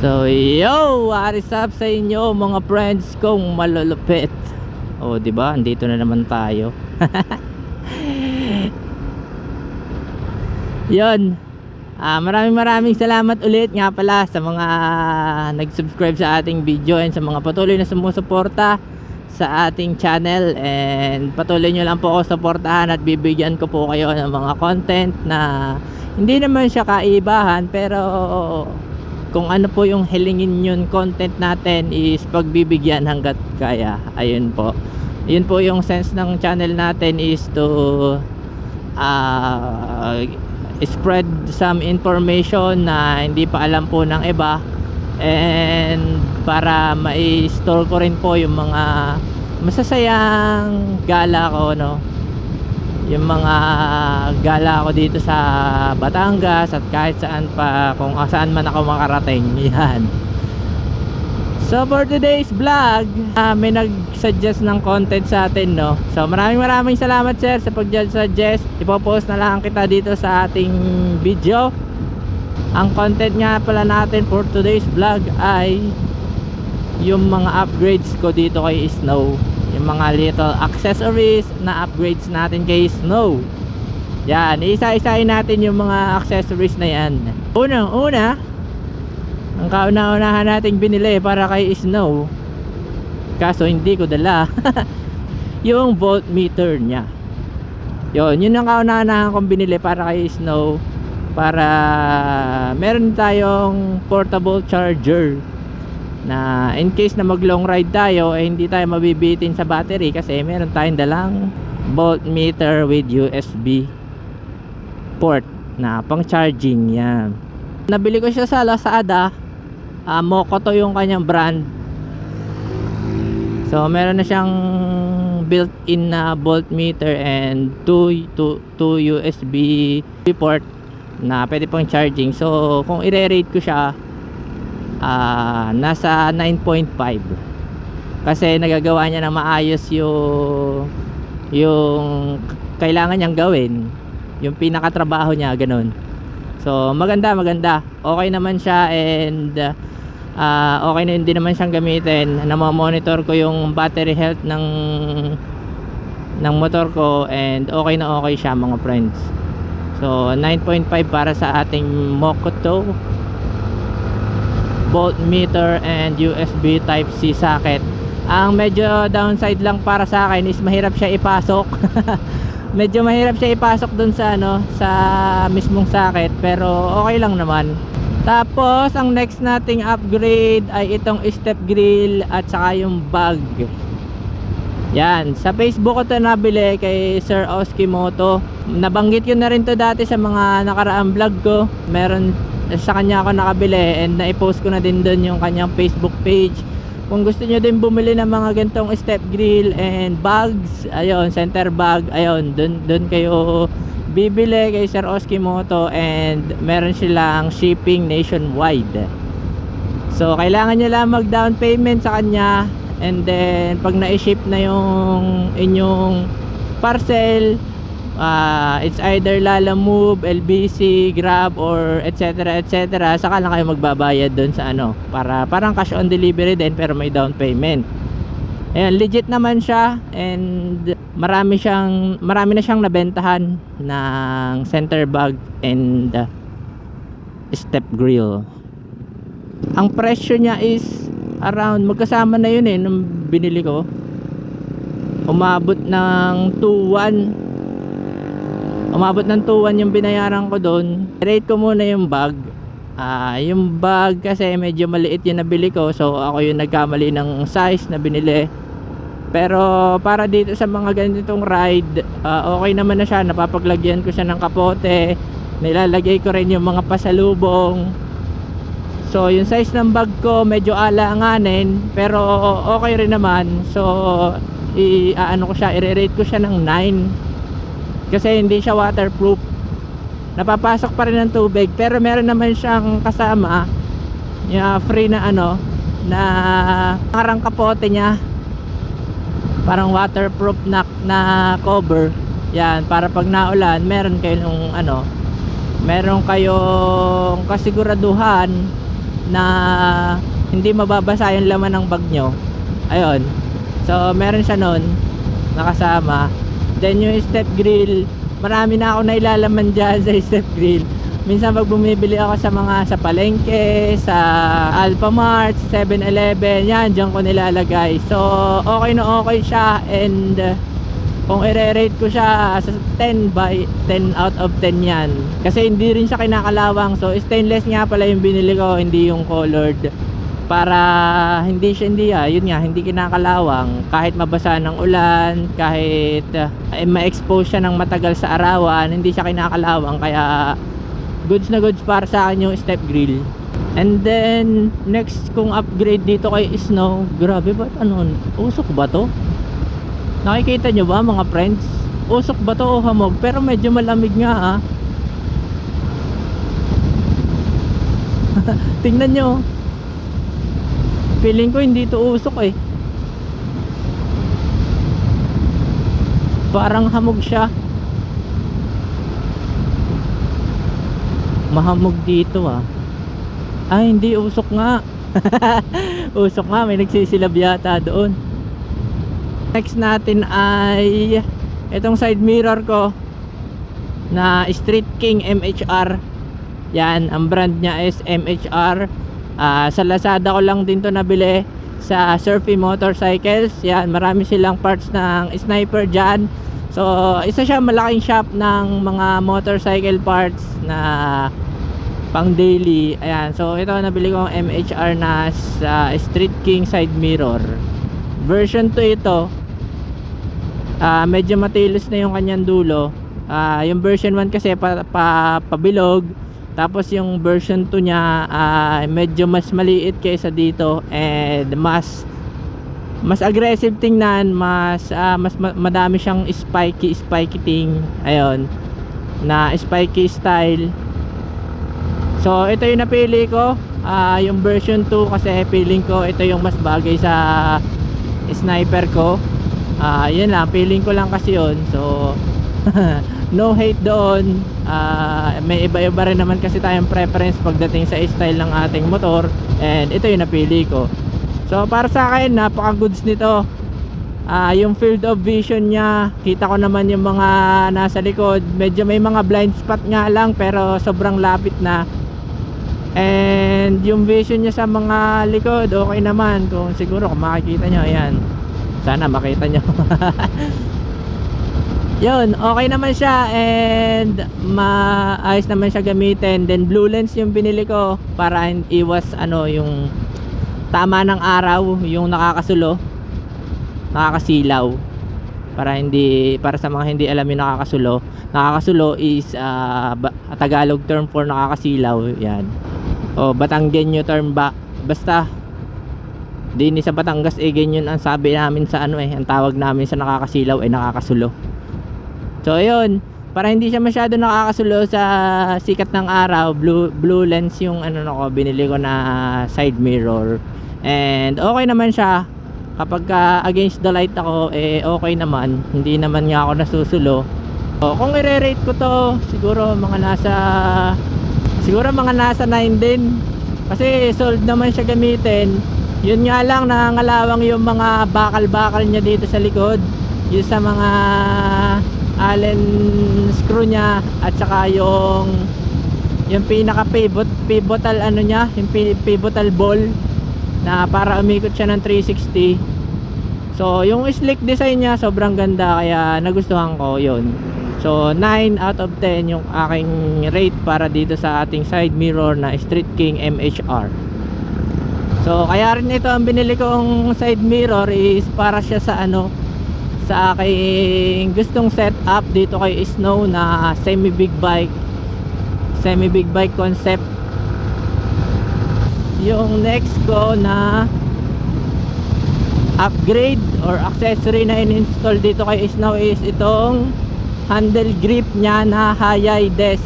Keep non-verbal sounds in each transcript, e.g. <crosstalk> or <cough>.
So yo, what is up sa inyo mga friends kong malulupit. Oh, 'di ba? Andito na naman tayo. <laughs> 'Yon. Ah, maraming maraming salamat ulit nga pala sa mga nag-subscribe sa ating video and sa mga patuloy na sumusuporta sa ating channel and patuloy nyo lang po ako suportahan at bibigyan ko po kayo ng mga content na hindi naman siya kaibahan pero kung ano po yung hilingin yun content natin is pagbibigyan hanggat kaya. Ayun po. Yun po yung sense ng channel natin is to uh, spread some information na hindi pa alam po ng iba. And para ma-store ko rin po yung mga masasayang gala ko no yung mga gala ko dito sa Batangas at kahit saan pa kung saan man ako makarating. <laughs> Yan. So for today's vlog uh, may nag-suggest ng content sa atin no? So maraming maraming salamat sir sa pag-suggest. Ipopost na lang kita dito sa ating video. Ang content nga pala natin for today's vlog ay yung mga upgrades ko dito kay Snow yung mga little accessories na upgrades natin kay Snow. Yan isa-isahin natin yung mga accessories na yan. Unang una ang kauna-unahan nating binili para kay Snow. Kaso hindi ko dala. <laughs> Yung voltmeter niya. Yun yun ang kauna-unahan kong binili para kay Snow. Para meron tayong portable charger na in case na mag long ride tayo eh hindi tayo mabibitin sa battery kasi meron tayong dalang voltmeter with USB port na pang charging yan. Nabili ko siya sa Lazada. Uh, Mokoto yung kanyang brand. So meron na siyang built-in na voltmeter and 2 2 USB port na pwede pang charging. So kung i-rate ko siya ah nasa 9.5 kasi nagagawa niya na maayos yung yung kailangan niyang gawin. Yung pinakatrabaho niya ganun. So maganda maganda. Okay naman siya and uh, okay na hindi naman siyang gamitin. Namamonitor ko yung battery health ng ng motor ko and okay na okay siya mga friends. So 9.5 para sa ating Mokoto voltmeter and USB type C socket. Ang medyo downside lang para sa akin is mahirap siya ipasok. <laughs> Medyo mahirap siya ipasok dun sa ano sa mismong socket pero okay lang naman. Tapos ang next nating upgrade ay itong step grill at saka yung bag. Yan. Sa Facebook ko to nabili kay Sir Oskimoto nabanggit ko na rin to dati sa mga nakaraang vlog ko. Meron sa kanya ako nakabili and na-post ko na din doon yung kanyang Facebook page. Kung gusto nyo din bumili ng mga gantong step grill and bags ayun center bag ayun doon doon kayo bibili kay Sir Oskimoto and meron silang shipping nationwide. So kailangan nyo lang mag down payment sa kanya and then pag na-ship na yung inyong parcel uh, it's either Lala Move, LBC, Grab or etc etc saka lang kayo magbabayad doon sa ano para parang cash on delivery din pero may down payment. Ayan, legit naman siya and marami siyang marami na siyang nabentahan ng center bag and uh, step grill. Ang presyo niya is around magkasama na yun eh nung binili ko. Umabot ng 2.1 umabot ng 2.1 yung binayaran ko doon. Rate ko muna yung bag. Ah yung bag kasi medyo maliit yung nabili ko. So ako yung nagkamali ng size na binili. Pero para dito sa mga ganitong ride ah, okay naman na siya. Napapaglagyan ko siya ng kapote. Nilalagay ko rin yung mga pasalubong. So yung size ng bag ko medyo alanganin. Pero okay rin naman. So i ano ko siya i-rate ko siya ng 9 kasi hindi siya waterproof. Napapasok pa rin ng tubig pero meron naman siyang kasama yung free na ano na parang kapote niya. Parang waterproof na, na cover. Yan para pag naulan meron kayong ano meron kayong kasiguraduhan na hindi mababasa yung laman ng bag nyo. Ayun. So meron siya nun nakasama then yung step grill. Marami na ako nailalaman dyan sa step grill. Minsan pag bumibili ako sa mga sa palengke sa Alphamart 7-Eleven yan dyan ko nilalagay. So okay na okay siya and uh, kung i-rate ko siya sa 10 by 10 out of 10 yan. Kasi hindi rin siya kinakalawang. So stainless nga pala yung binili ko hindi yung colored para hindi siya hindi ah, yun nga hindi kinakalawang kahit mabasa ng ulan kahit uh, eh, ma-expose siya ng matagal sa arawan hindi siya kinakalawang kaya goods na goods para sa akin yung step grill and then next kung upgrade dito kay Snow grabe ba ano usok ba to Nakikita nyo ba mga friends? Usok ba to o hamog? Pero medyo malamig nga ah. <laughs> Tingnan nyo. Feeling ko hindi to usok eh. Parang hamog siya. Mahamog dito ah. Ay hindi usok nga. <laughs> usok nga may nagsisilab yata doon. Next natin ay itong side mirror ko na Street King MHR. Yan, ang brand niya is MHR. Ah, sa Lazada ko lang din to nabili sa Surfy Motorcycles. Yan, marami silang parts ng sniper dyan. So, isa siya malaking shop ng mga motorcycle parts na pang daily. Ayan, so ito nabili ko ang MHR na sa Street King side mirror. Version 2 ito. Ah, medyo matilis na yung kanyang dulo. Ah, yung version 1 kasi pa, pa pabilog. Tapos yung version 2 niya ah, medyo mas maliit kaysa dito and mas mas aggressive tingnan, mas ah, mas ma- madami siyang spiky spiky ting. Ayun. Na spiky style. So ito yung napili ko. Ah, yung version 2 kasi feeling ko ito yung mas bagay sa sniper ko. Ah, yun lang, feeling ko lang kasi yun. So <laughs> no hate doon. Ah, may iba-iba rin naman kasi tayong preference pagdating sa style ng ating motor and ito yung napili ko. So para sa akin, napaka goods nito. Ah, yung field of vision niya, kita ko naman yung mga nasa likod. Medyo may mga blind spot nga lang pero sobrang lapit na. And yung vision niya sa mga likod, okay naman. Kung siguro kung makikita nyo, ayan. Sana makita nyo. <laughs> Yun, okay naman siya and maayos naman siya gamitin. Then blue lens yung binili ko para iwas ano yung tama ng araw, yung nakakasulo, nakakasilaw. Para hindi para sa mga hindi alam yung nakakasulo. Nakakasulo is ba- Tagalog term for nakakasilaw, 'yan. O Batanggenyo term ba basta Dini sa Batangas eh ganyan ang sabi namin sa ano eh, ang tawag namin sa nakakasilaw ay nakakasulo. So ayun, para hindi siya masyado nakakasulo sa sikat ng araw, blue blue lens yung ano nako binili ko na side mirror. And okay naman siya. Kapag ka against the light ako, eh okay naman. Hindi naman nga ako nasusulo. So, kung i-rate ko to, siguro mga nasa siguro mga nasa 9 din. Kasi sold naman siya gamitin. Yun nga lang nangangalawang yung mga bakal-bakal niya dito sa likod. Yung sa mga allen screw niya at saka yung yung pinaka pivot pivotal ano niya, yung pi- pivotal ball na para umikot siya ng 360. So, yung slick design niya sobrang ganda kaya nagustuhan ko 'yon. So, 9 out of 10 yung aking rate para dito sa ating side mirror na Street King MHR. So, kaya rin ito ang binili kong side mirror is para siya sa ano sa aking gustong setup dito kay Snow na semi big bike. Semi big bike concept. Yung next ko na upgrade or accessory na in-install dito kay Snow is itong handle grip niya na Hayay Des.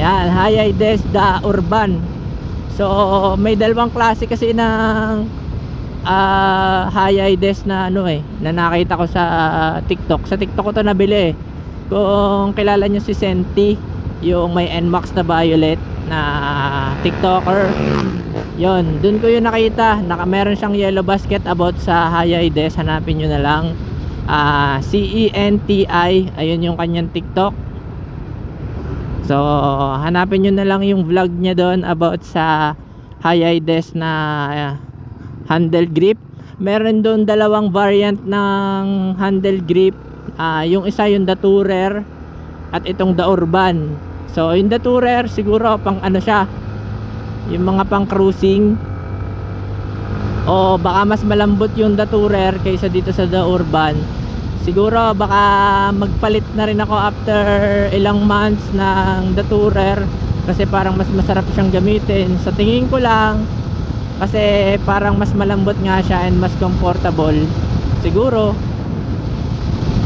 Yan Hayay Des da Urban. So may dalawang klase kasi ng ah Hayay Des na ano eh na nakita ko sa TikTok sa TikTok ko to nabili eh kung kilala nyo si Senti yung may NMAX na violet na TikToker. Yon, dun ko yung nakita. Naka, meron siyang yellow basket about sa Hayaides. Hanapin nyo na lang. Ah, C-E-N-T-I. Ayun yung kanyang TikTok. So, hanapin nyo na lang yung vlog niya doon about sa Hayaides na ah, handle grip. Meron doon dalawang variant ng handle grip. Ah, yung isa yung The Tourer at itong The Urban. So, yung The Tourer siguro pang ano siya, yung mga pang cruising. O baka mas malambot yung The Tourer kaysa dito sa The Urban. Siguro baka magpalit na rin ako after ilang months ng The Tourer kasi parang mas masarap siyang gamitin. Sa tingin ko lang kasi parang mas malambot nga siya and mas comfortable. Siguro.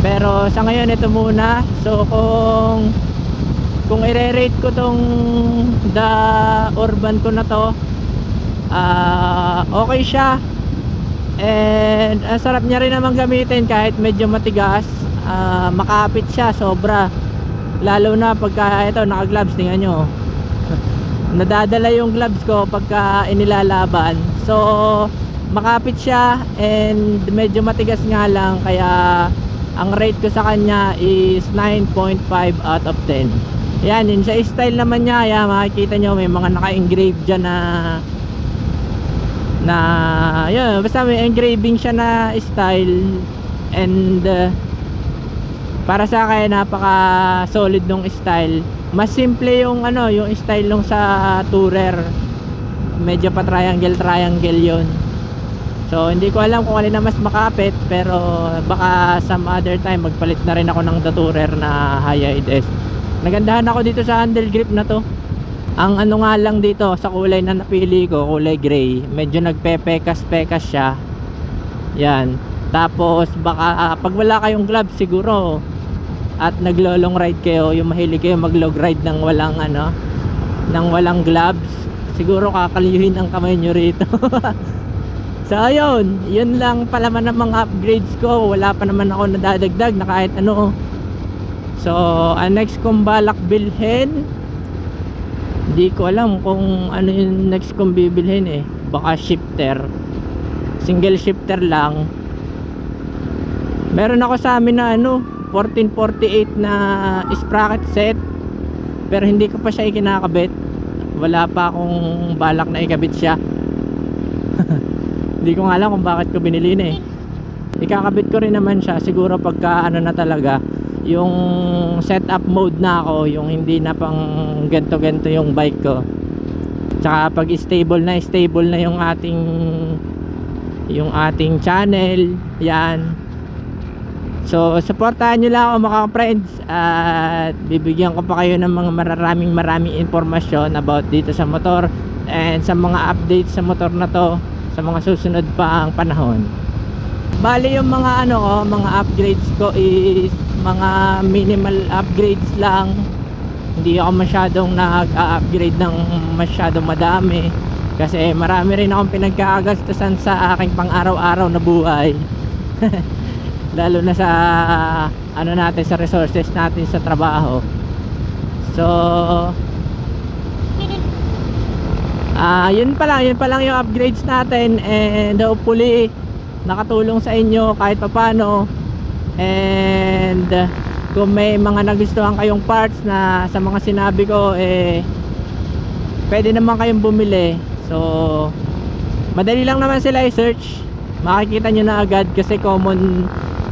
Pero sa ngayon ito muna. So kung kung i-rate ko tong The Urban ko na to ah okay siya and ang sarap niya rin naman gamitin kahit medyo matigas Ah, makapit siya sobra lalo na pagka ito naka gloves tingnan nyo <laughs> nadadala yung gloves ko pagka inilalaban. So makapit siya and medyo matigas nga lang kaya ang rate ko sa kanya is 9.5 out of 10 yan yun sa style naman niya. Yan makikita nyo may mga naka-engrave dyan na na yun basta may engraving siya na style and uh, para sa akin napaka solid nung style. Mas simple yung ano yung style nung sa tourer. Medyo pa triangle triangle yon so hindi ko alam kung alin na mas makapit pero baka some other time magpalit na rin ako ng the tourer na Hayaides nagandahan ako dito sa handle grip na to. Ang ano nga lang dito sa kulay na napili ko kulay gray. Medyo nagpepekas-pekas siya. Yan. Tapos baka ah, pag wala kayong gloves siguro at naglo-long ride kayo yung mahilig kayo mag-long ride ng walang ano ng walang gloves. Siguro kakaliyuhin ang kamay nyo rito. <laughs> So ayun. Yun lang palaman ng mga upgrades ko. Wala pa naman ako nadadagdag na kahit ano. So ang next kong balak bilhin hindi ko alam kung ano yung next kong bibilhin eh. Baka shifter. Single shifter lang. Meron ako sa amin na ano 1448 na sprocket set. Pero hindi ko pa siya ikinakabit. Wala pa akong balak na ikabit siya. <laughs> Hindi ko nga alam kung bakit ko binili na eh. Ikakabit ko rin naman siya. Siguro pagka ano na talaga yung setup mode na ako yung hindi na pang ganto ganto yung bike ko. Tsaka pag stable na stable na yung ating yung ating channel yan So, supportahan nyo lang ako mga friends at bibigyan ko pa kayo ng mga mararaming maraming informasyon about dito sa motor and sa mga updates sa motor na to sa mga susunod pa ang panahon. Bali yung mga ano ko, mga upgrades ko is mga minimal upgrades lang. Hindi ako masyadong nag-upgrade ng masyadong madami kasi marami rin akong pinagkakagastusan sa aking pang-araw-araw na buhay. <laughs> lalo na sa ano natin sa resources natin sa trabaho. So ah yun pa lang yun pa lang yung upgrades natin and hopefully nakatulong sa inyo kahit papano. And kung may mga nagustuhan kayong parts na sa mga sinabi ko eh pwede naman kayong bumili. So madali lang naman sila i-search. Makikita nyo na agad kasi common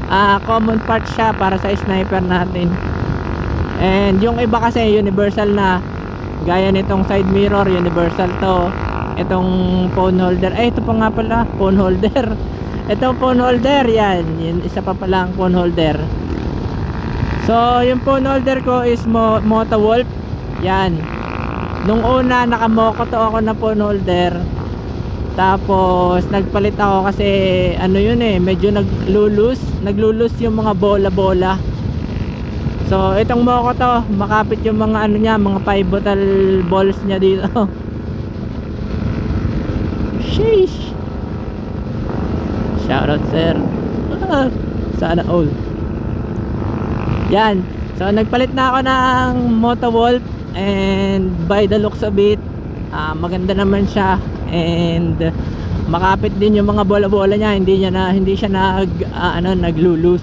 ah common part siya para sa sniper natin. And yung iba kasi universal na gaya nitong side mirror universal to. Itong phone holder ay ito pa nga pala phone holder. <laughs> Itong phone holder yan yun isa pa pala ang phone holder. So yung phone holder ko is Mo Moto Wolf yan. Nung una nakamoko to ako na phone holder tapos nagpalit ako kasi ano yun eh, medyo naglulus, naglulus yung mga bola-bola. So itong moko to, makapit yung mga ano niya, mga pivotal balls niya dito. <laughs> Sheesh. Shoutout sir. Ah, <laughs> Sana all. Yan. So nagpalit na ako ng Motowolf and by the looks of it, ah, maganda naman siya and makapit din yung mga bola-bola niya, hindi niya na hindi siya nag ah, ano naglulus.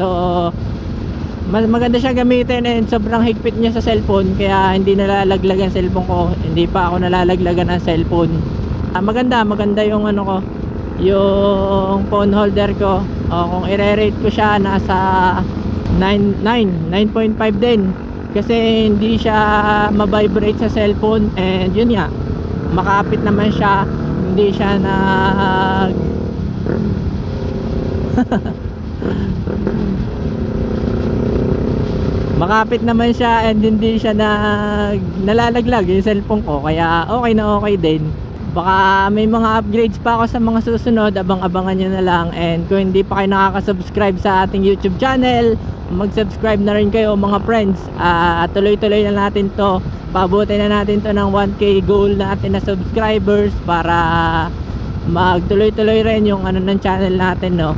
So mas maganda siya gamitin and sobrang higpit niya sa cellphone kaya hindi nalalaglag ang cellphone ko. Hindi pa ako nalalaglagan ng cellphone. Ah, maganda, maganda yung ano ko, yung phone holder ko. O, kung i-rate ko siya nasa 9 9 9.5 din kasi hindi siya ma-vibrate sa cellphone and yun nga makapit naman siya. Hindi siya nag <laughs> makapit naman siya and hindi siya nag nalalaglag. Yung cellphone ko kaya okay na okay din. Baka may mga upgrades pa ako sa mga susunod. Abang-abangan nyo na lang. And kung hindi pa kayo nakaka-subscribe sa ating youtube channel mag-subscribe na rin kayo mga friends. Ah, tuloy-tuloy na natin to pabuti na natin to ng 1k goal natin na subscribers para magtuloy-tuloy rin yung ano ng channel natin no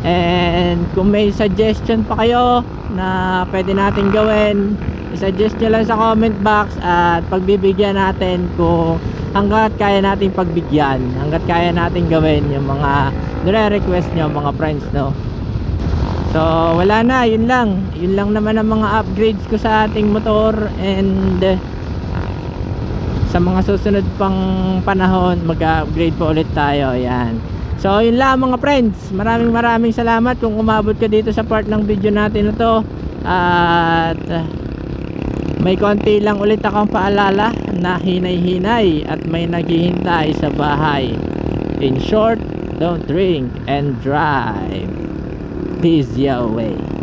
And kung may suggestion pa kayo na pwede natin gawin, i-suggest nyo lang sa comment box at pagbibigyan natin kung hanggat kaya natin pagbigyan, hanggat kaya natin gawin yung mga nire-request nyo mga friends no. So wala na, yun lang. Yun lang naman ang mga upgrades ko sa ating motor and eh, sa mga susunod pang panahon mag-upgrade po ulit tayo. Yan. So yun lang mga friends. Maraming maraming salamat kung umabot ka dito sa part ng video natin na. At uh, may konti lang ulit akong paalala na hinay-hinay at may naghihintay sa bahay. In short, don't drink and drive. peace your way.